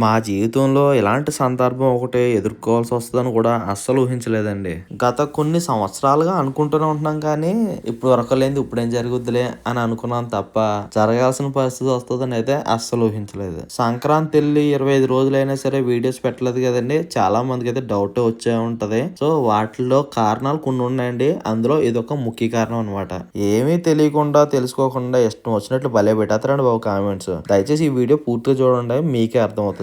మా జీవితంలో ఇలాంటి సందర్భం ఒకటి ఎదుర్కోవాల్సి వస్తుందని కూడా అస్సలు ఊహించలేదండి. గత కొన్ని సంవత్సరాలుగా అనుకుంటూనే ఉంటున్నాం కానీ ఇప్పుడు దొరకలేదు ఇప్పుడు ఏం జరుగుద్దిలే అని అనుకున్నాం తప్ప జరగాల్సిన పరిస్థితి వస్తుందని అయితే అస్సలు ఊహించలేదు. సంక్రాంతి వెళ్ళి ఇరవై ఐదు రోజులైనా సరే వీడియోస్ పెట్టలేదు కదండి. చాలా మందికి అయితే డౌట్ వచ్చే ఉంటది. సో వాటిలో కారణాలు కొన్ని ఉన్నాయండి. అందులో ఇది ఒక ముఖ్య కారణం అనమాట ఏమీ తెలియకుండా తెలుసుకోకుండా ఇష్టం వచ్చినట్లు భలే పెట్టేస్తారండి బాబు కామెంట్స్. దయచేసి ఈ వీడియో పూర్తిగా చూడండి. మీకే అర్థమవుతుంది.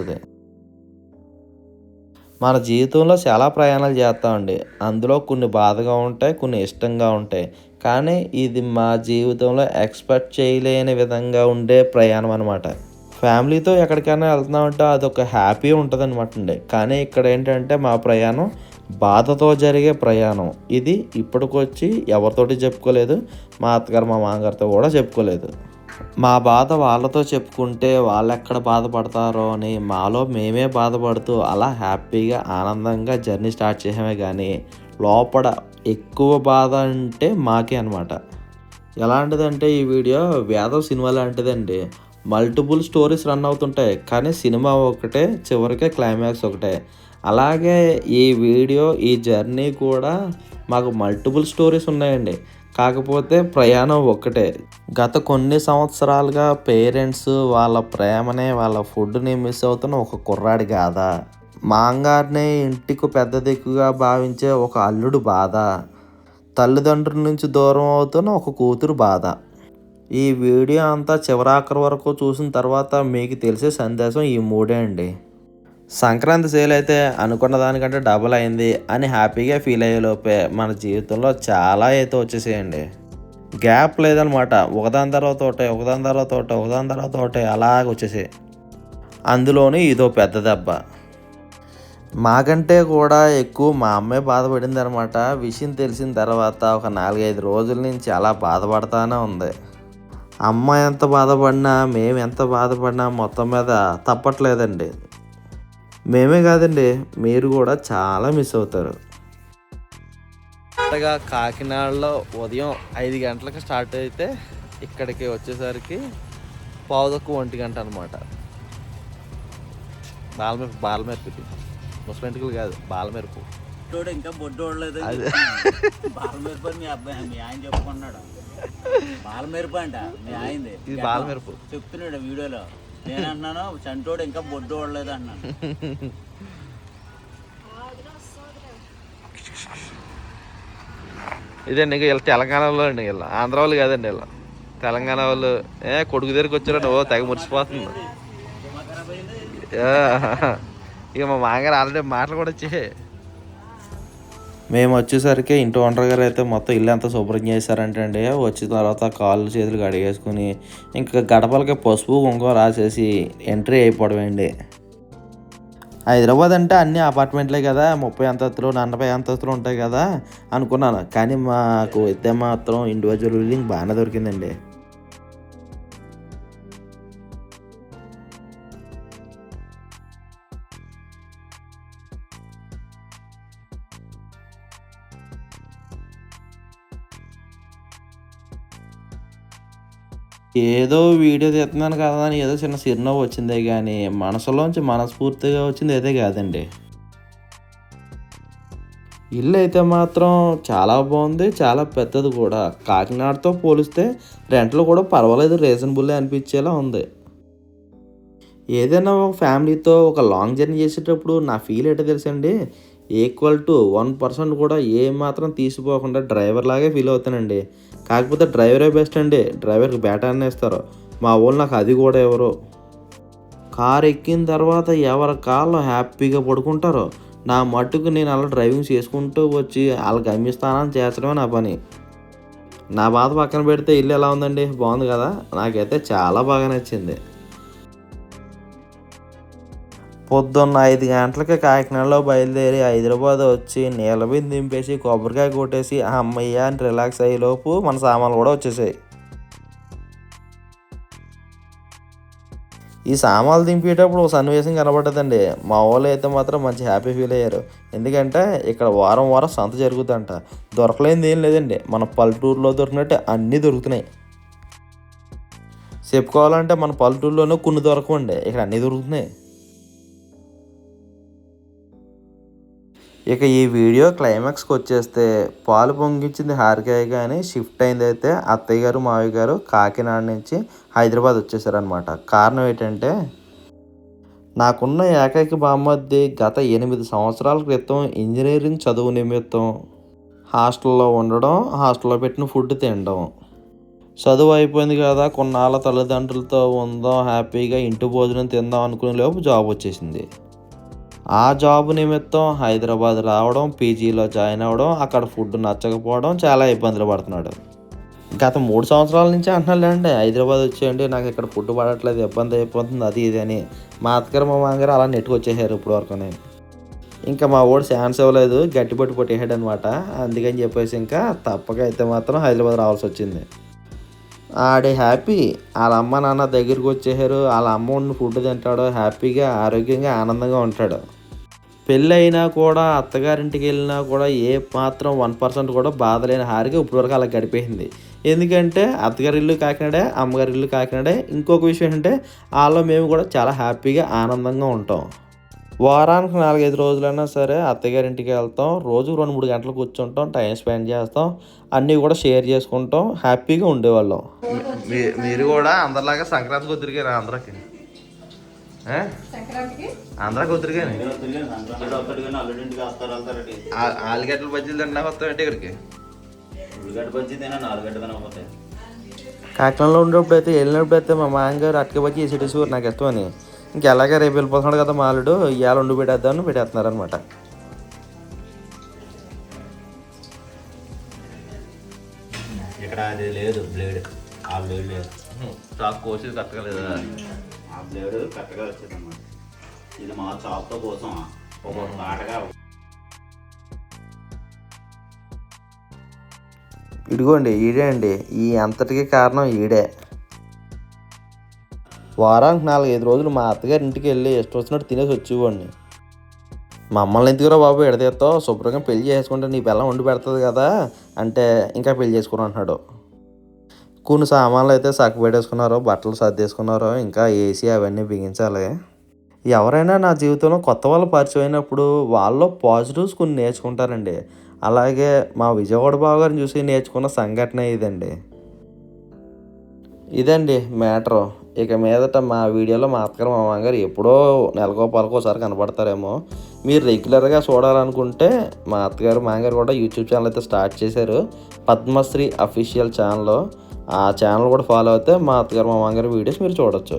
మన జీవితంలో చాలా ప్రయాణాలు చేస్తామండి. అందులో కొన్ని బాధగా ఉంటాయి కొన్ని ఇష్టంగా ఉంటాయి. కానీ ఇది మా జీవితంలో ఎక్స్పెక్ట్ చేయలేని విధంగా ఉండే ప్రయాణం అనమాట ఫ్యామిలీతో ఎక్కడికైనా వెళ్తున్నామంటే అదొక హ్యాపీ ఉంటుంది అనమాట అండి. కానీ ఇక్కడ ఏంటంటే మా ప్రయాణం బాధతో జరిగే ప్రయాణం. ఇది ఇప్పటికొచ్చి ఎవరితోటి చెప్పుకోలేదు మా అత్తగారు మా మామగారితో కూడా చెప్పుకోలేదు. మా బాధ వాళ్ళతో చెప్పుకుంటే వాళ్ళు ఎక్కడ బాధపడతారో అని మాలో మేమే బాధపడుతూ అలా హ్యాపీగా ఆనందంగా జర్నీ స్టార్ట్ చేసామే కానీ లోపల ఎక్కువ బాధ అంటే మాకే అనమాట ఎలాంటిదంటే ఈ వీడియో వేదం సినిమా లాంటిదండి. మల్టిపుల్ స్టోరీస్ రన్ అవుతుంటాయి కానీ సినిమా ఒకటే చివరికే క్లైమాక్స్ ఒకటే. అలాగే ఈ వీడియో ఈ జర్నీ కూడా మాకు మల్టిపుల్ స్టోరీస్ ఉన్నాయండి. కాకపోతే ప్రయాణం ఒక్కటే. గత కొన్ని సంవత్సరాలుగా పేరెంట్స్ వాళ్ళ ప్రేమనే వాళ్ళ ఫుడ్ని మిస్ అవుతున్న ఒక కుర్రాడి కాదా మాంగారినే ఇంటికి పెద్ద దిక్కుగా భావించే ఒక అల్లుడు బాధ. తల్లిదండ్రుల నుంచి దూరం అవుతున్న ఒక కూతురు బాధ. ఈ వీడియో అంతా చివరాఖరి వరకు చూసిన తర్వాత మీకు తెలిసే సందేశం ఈ మూడే అండి. సంక్రాంతి సేల్ అయితే అనుకున్న దానికంటే డబుల్ అయింది అని హ్యాపీగా ఫీల్ అయ్యే లోపే మన జీవితంలో చాలా అయితే వచ్చేసేయండి. గ్యాప్ లేదనమాట. ఒకదాని తర్వాత ఒకటే ఒకదాని తర్వాత ఒకటే ఒకదాని తర్వాత ఒకటే అలాగ వచ్చేసాయి. అందులోని ఇదో పెద్ద దెబ్బ. మాకంటే కూడా ఎక్కువ మా అమ్మాయి బాధపడింది అనమాట విషయం తెలిసిన తర్వాత ఒక నాలుగైదు రోజుల నుంచి అలా బాధపడతానే ఉంది. అమ్మ ఎంత బాధపడినా మేము ఎంత బాధపడినా మొత్తం మీద తప్పట్లేదండి. మేమే కాదండి మీరు కూడా చాలా మిస్ అవుతారు. కరెక్ట్గా కాకినాడలో ఉదయం ఐదు గంటలకు స్టార్ట్ అయితే ఇక్కడికి వచ్చేసరికి పావుదక్కు ఒంటి గంట అనమాట బాలమెరుపు బాలమెరుపు ఇది. ముసలింటికలు కాదు బాలమెరుపు. ఇంకా బొడ్డోడలేదు అదే. బాలమేరుపు అని మీ అబ్బాయి మీ ఆయన చెప్పుకున్నాడు. బాలమేరుపు అంట మీ ఆయనది. ఇది బాలమెరుపు. చెప్తున్నాడు వీడియోలో. నేను అంటున్నాను చంటోడు ఇంకా బొడ్డోడలేదు అన్నాను ఇదండి ఇంకా వీళ్ళు తెలంగాణలో అండి వీళ్ళు ఆంధ్ర వాళ్ళు కాదండి వీళ్ళు తెలంగాణ వాళ్ళు ఏ కొడుకు దగ్గరికి వచ్చారని ఓ తెగ మురిసిపోతుంది. ఇక మా మామగారు ఆల్రెడీ మాటలు కూడా వచ్చే మేము వచ్చేసరికి ఇంటి ఓనర్ గారు అయితే మొత్తం ఇల్లు అంతా శుభ్రం చేశారంటే అండి. వచ్చిన తర్వాత కాళ్ళు చేతులు కడిగేసుకుని ఇంకా గడపలకి పసుపు కుంకుమ రాసేసి ఎంట్రీ అయిపోవడం అండి. హైదరాబాద్ అంటే అన్ని అపార్ట్మెంట్లే కదా ముప్పై అంతస్తులు నలభై అంతస్తులు ఉంటాయి కదా అనుకున్నాను. కానీ మాకు అయితే మాత్రం ఇండివిజువల్ బిల్డింగ్ బాగానే దొరికిందండి. ఏదో వీడియో తీస్తున్నాను కదా అని ఏదో చిన్న చిరునవ్వు వచ్చిందే కానీ మనసులోంచి మనస్ఫూర్తిగా వచ్చింది అయితే కాదండి. ఇల్లు అయితే మాత్రం చాలా బాగుంది చాలా పెద్దది కూడా. కాకినాడతో పోలిస్తే రెంట్లు కూడా పర్వాలేదు రీజనబుల్ అనిపించేలా ఉంది. ఏదైనా ఒక ఫ్యామిలీతో ఒక లాంగ్ జర్నీ చేసేటప్పుడు నా ఫీల్ ఏంటో తెలుసండి ఈక్వల్ టు వన్ పర్సెంట్ కూడా ఏ మాత్రం తీసిపోకుండా డ్రైవర్ లాగే ఫీల్ అవుతానండి. కాకపోతే డ్రైవరే బెస్ట్ అండి. డ్రైవర్కి బేటా అనేస్తారు మా వాళ్ళు నాకు అది కూడా ఎవరు? కారు ఎక్కిన తర్వాత ఎవరి కాళ్ళు హ్యాపీగా పడుకుంటారో నా మట్టుకు నేను అలా డ్రైవింగ్ చేసుకుంటూ వచ్చి వాళ్ళకి గమ్యస్థానాన్ని చేర్చడమే నా పని. నా బాధ పక్కన పెడితే ఇల్లు ఎలా ఉందండి? బాగుంది కదా? నాకైతే చాలా బాగా నచ్చింది. పొద్దున్న ఐదు గంటలకి కాకినాడలో బయలుదేరి హైదరాబాద్ వచ్చి నీలబింది దింపేసి కొబ్బరికాయ కొట్టేసి అమ్మయ్య అని రిలాక్స్ అయ్యేలోపు మన సామాన్లు కూడా వచ్చేసాయి. ఈ సామాన్లు దింపేటప్పుడు ఒక సన్నివేశం కనబడ్డదండి. మా వాళ్ళు అయితే మాత్రం మంచి హ్యాపీ ఫీల్ అయ్యారు. ఎందుకంటే ఇక్కడ వారం వారం సంత జరుగుతుందంట. దొరకలేనిది ఏం లేదండి. మన పల్లెటూరులో దొరికినట్టు అన్నీ దొరుకుతున్నాయి. చెప్పుకోవాలంటే మన పల్లెటూరులోనూ కొన్ని దొరకవండి. ఇక్కడ అన్నీ దొరుకుతున్నాయి. ఇక ఈ వీడియో క్లైమాక్స్కి వచ్చేస్తే పాలు పొంగించింది హారికాయ కానీ షిఫ్ట్ అయింది అయితే అత్తయ్య గారు మావయ్య గారు కాకినాడ నుంచి హైదరాబాద్ వచ్చేసారనమాట కారణం ఏంటంటే నాకున్న ఏకైక బామ్మద్ది గత ఎనిమిది సంవత్సరాల క్రితం ఇంజనీరింగ్ చదువు నిమిత్తం హాస్టల్లో ఉండడం హాస్టల్లో పెట్టిన ఫుడ్ తినడం. చదువు అయిపోయింది కదా కొన్నాళ్ళ తల్లిదండ్రులతో ఉందాం హ్యాపీగా ఇంటి భోజనం తిందాం అనుకునే లోపు జాబ్ వచ్చేసింది. ఆ జాబ్ నిమిత్తం హైదరాబాద్ రావడం పీజీలో జాయిన్ అవ్వడం అక్కడ ఫుడ్ నచ్చకపోవడం చాలా ఇబ్బందులు పడుతున్నాడు. గత మూడు సంవత్సరాల నుంచి అంటున్నాడు హైదరాబాద్ వచ్చేయండి నాకు ఇక్కడ ఫుడ్ పడట్లేదు ఇబ్బంది అయిపోతుంది అది ఇది అని. మా అత్తగారు మా మామగారు అలా నెట్టుకొచ్చేసారు ఇప్పుడు వరకు ఇంకా మా వాడు ఛాన్స్ ఇవ్వలేదు గట్టిపట్టు పట్టేసాడు అనమాట అందుకని చెప్పేసి ఇంకా తప్పక అయితే మాత్రం హైదరాబాద్ రావాల్సి వచ్చింది. ఆడే హ్యాపీ వాళ్ళ అమ్మ నాన్న దగ్గరికి వచ్చేసారు వాళ్ళ అమ్మ ఉన్న ఫుడ్ తింటాడు హ్యాపీగా ఆరోగ్యంగా ఆనందంగా ఉంటాడు. పెళ్ళి అయినా కూడా అత్తగారింటికి వెళ్ళినా కూడా ఏ మాత్రం వన్ పర్సెంట్ కూడా బాధలేని హారిక ఇప్పటి ఇప్పటివరకు అలా గడిపేసింది. ఎందుకంటే అత్తగారి ఇల్లు కాకినాడే అమ్మగారి ఇల్లు కాకినాడే. ఇంకొక విషయం ఏంటంటే వాళ్ళు మేము కూడా చాలా హ్యాపీగా ఆనందంగా ఉంటాం. వారానికి నాలుగైదు రోజులైనా సరే అత్తగారింటికి వెళ్తాం. రోజు రెండు మూడు గంటలు కూర్చుంటాం టైం స్పెండ్ చేస్తాం. అన్నీ కూడా షేర్ చేసుకుంటాం. హ్యాపీగా ఉండేవాళ్ళం. మీరు కూడా అందరిలాగా సంక్రాంతికి వద్దురిగారు ఆంధ్రాకి ఆంధ్రాకి వద్దురిగాని ఆలుగడ్డలు బజ్జీలు తిన్నా వస్తామంటే ఇక్కడికి కాకినాడలో ఉండేప్పుడు అయితే వెళ్ళినప్పుడు అయితే మా మామగారు అటుక బజ్జీ వేసేటేసి నాకు ఇష్టం అని. ఇంకెలాగే రేపు వెళ్ళిపోతున్నాడు కదా మాలుడు ఇవాళ ఉండి పెట్టేద్దామని పెట్టేస్తున్నారు అనమాట ఇక్కడ అది లేదు బ్లేడ్. ఆ బ్లేడ్ లేదు. చాకు కోసి కట్టగలేదా ఆ కరెక్ట్గా వచ్చేది ఇది మా చాప్తో కోసం ఒక ఆటగా ఇదిగోండి ఈడే అండి. ఈ అంతటికి కారణం ఈడే. వారానికి నాలుగైదు రోజులు మా అత్తగారి ఇంటికి వెళ్ళి ఇష్టం వచ్చినట్టు తినేసి వచ్చేవాడిని. మమ్మల్ని ఎందుకురా బాబు ఎడతీస్తావు శుభ్రంగా పెళ్ళి చేసుకుంటే నీ పిల్లం వండి పెడుతుంది కదా? అంటే ఇంకా పెళ్ళి చేసుకుని అంటున్నాడు. కొన్ని సామాన్లు అయితే సక్క పెట్టేసుకున్నారు బట్టలు సర్దేసుకున్నారు ఇంకా ఏసీ అవన్నీ బిగించాలి. ఎవరైనా నా జీవితంలో కొత్త వాళ్ళు పరిచయం అయినప్పుడు వాళ్ళలో పాజిటివ్స్ కొన్ని నేర్చుకుంటారండి. అలాగే మా విజయవాడ బావగారిని చూసి నేర్చుకున్న సంఘటన ఇదండి. ఇదండి మ్యాటర్. ఇక మీదట మా వీడియోలో మా అత్తగారు మా మామగారు ఎప్పుడో నెలకో పలకోసారి కనపడతారేమో. మీరు రెగ్యులర్గా చూడాలనుకుంటే మా అత్తగారు మామగారు కూడా యూట్యూబ్ ఛానల్ అయితే స్టార్ట్ చేశారు. Padmashri official channel. ఆ ఛానల్ కూడా ఫాలో అయితే మా అత్తగారు మా మామగారు వీడియోస్ మీరు చూడొచ్చు.